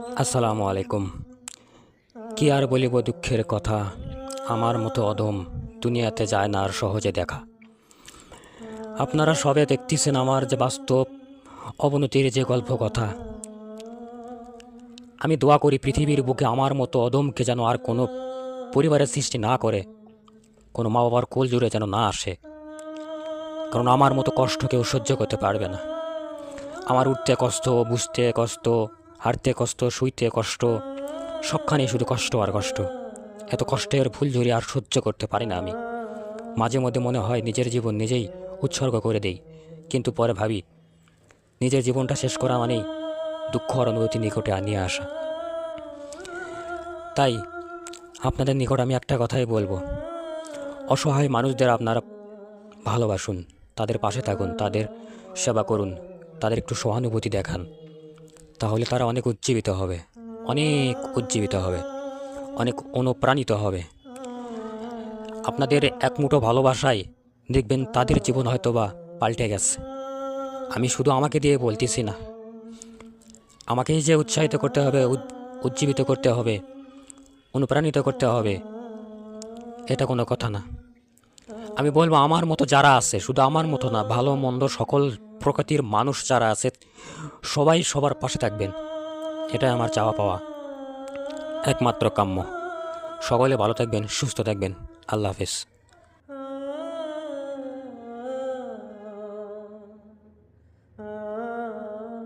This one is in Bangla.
আসসালামু আলাইকুম। কি আর বলিব দুঃখের কথা? আমার মতো অদম দুনিয়াতে যায় না আর সহজে দেখা। আপনারা সবে দেখতেছেন আমার যে বাস্তব অবনতির যে গল্প কথা। আমি দোয়া করি পৃথিবীর বুকে আমার মতো অদমকে যেন আর কোনো পরিবারের সৃষ্টি না করে, কোনো মা বাবার কোল জুড়ে যেন না আসে। কারণ আমার মতো কষ্ট কেউ সহ্য করতে পারবে না। আমার উঠতে কষ্ট, বুঝতে কষ্ট হাঁটতে কষ্ট, শুইতে কষ্ট সবখানে শুধু কষ্ট আর কষ্ট। এত কষ্টের ফুল ঝুরি আর সহ্য করতে পারি না আমি। মাঝে মধ্যে মনে হয় নিজের জীবন নিজেই উৎসর্গ করে দেই, কিন্তু পরে ভাবি, নিজের জীবনটা শেষ করা মানেই দুঃখ আর অনুভূতি নিকটে আনিয়ে আসা। তাই আপনাদের নিকট আমি একটা কথাই বলব। অসহায় মানুষদের আপনারা ভালোবাসুন, তাদের পাশে থাকুন, তাদের সেবা করুন, তাদের একটু সহানুভূতি দেখান। তাহলে তারা অনেক উজ্জীবিত হবে। অনেক উজ্জীবিত হবে। অনেক অনুপ্রাণিত হবে। আপনাদের এক মুঠো ভালোবাসায় দেখবেন তাদের জীবন হয়তো বা পাল্টে গেছে। আমি শুধু আমাকে দিয়ে বলতেছি না। আমাকেই যে উৎসাহিত করতে হবে উজ্জীবিত করতে হবে, অনুপ্রাণিত করতে হবে, এটা কোনো কথা না। আমি বলব আমার মতো যারা আছে, শুধু আমার মতো না, ভালো, মন্দ সকল প্রকৃতির মানুষ যারা আছে, সবাই সবার পাশে থাকবেন। এটাই আমার চাওয়া পাওয়া। একমাত্র কাম্য। সকলে ভালো থাকবেন, সুস্থ থাকবেন। আল্লাহ হাফেজ।